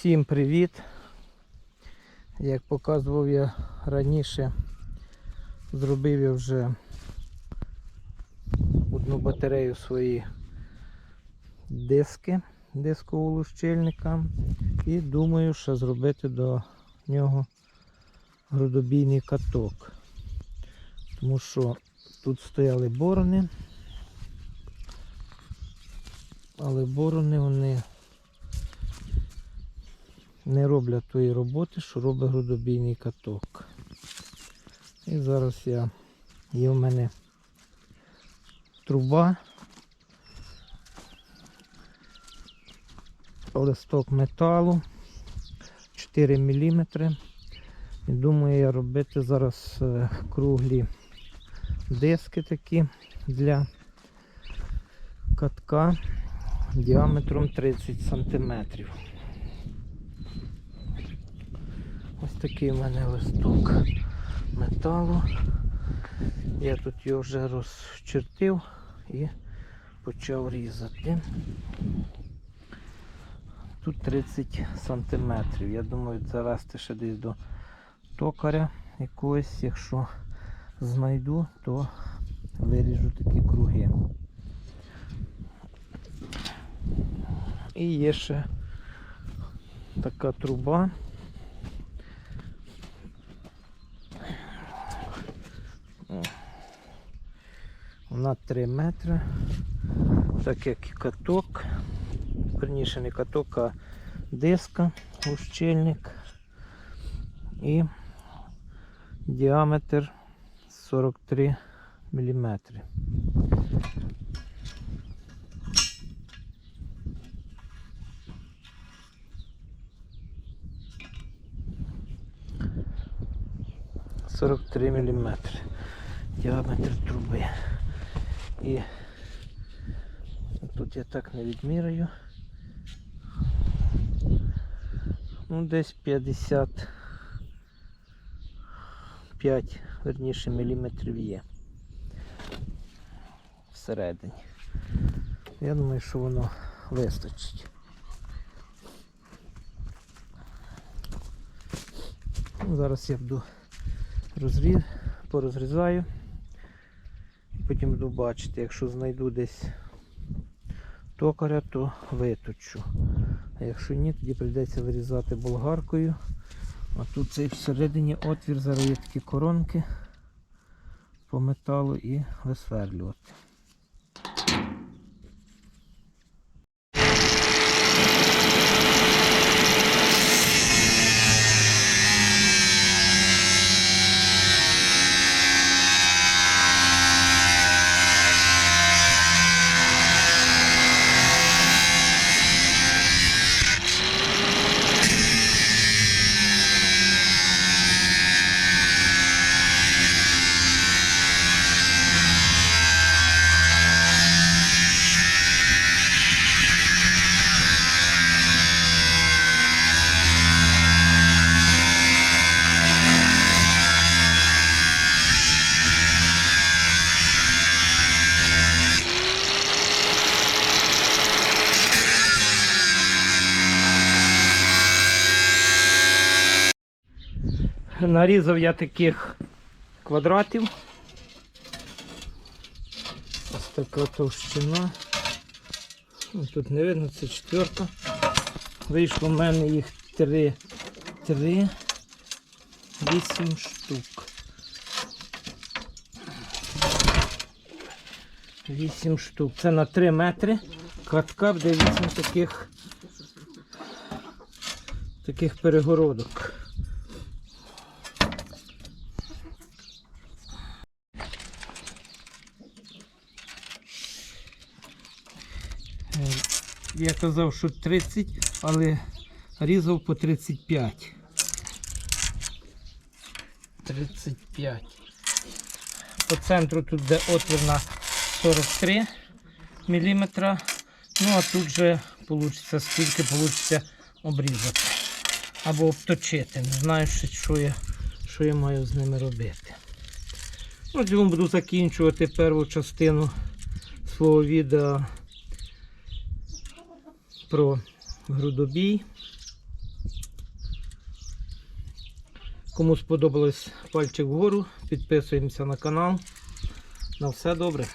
Усім привіт! Як показував я раніше, зробив я вже одну батарею свої диски дискового лущильника і думаю, що зробити до нього грудобійний каток. Тому що тут стояли борони, але борони вони не роблять тої роботи, що робить грудобійний каток. І зараз я є в мене труба, листок металу 4 мм. І думаю я робити зараз е, круглі диски такі для катка діаметром 30 сантиметрів. Ось такий у мене листок металу. Я тут його вже розчертив і почав різати. Тут 30 сантиметрів. Я думаю завести ще десь до токаря якогось, якщо знайду, то виріжу такі круги. І є ще така труба. Вона 3 метри, так як і каток, верніше не каток, а диска, ущільник і діаметр 43 міліметри. Сорок три міліметри діаметр труби. І тут я так не відміряю. Ну, десь 55, верніше, міліметрів є всередині. Я думаю, що воно вистачить. Ну, Зараз я буду розріз, порозрізаю. Потім буду бачити, якщо знайду десь токаря, то виточу. А якщо ні, тоді прийдеться вирізати болгаркою. А тут цей всередині отвір, зараз є такі коронки по металу і висверлювати. Нарізав я таких квадратів. Ось така товщина. Тут не видно, це четверка. Вийшло в мене їх три, три, вісім штук. Вісім штук. Це на 3 метри. Катка буде вісім таких, таких перегородок. Я казав, що 30, але різав по 35. 35. По центру тут де отвір на 43 мм. Ну а тут же вийде, скільки вийде обрізати. Або обточити. Не знаю, що я, що я маю з ними робити. Цьому буду закінчувати першу частину свого відео про грудобій. Кому сподобалось пальчик вгору, підписуємося на канал. На все добре.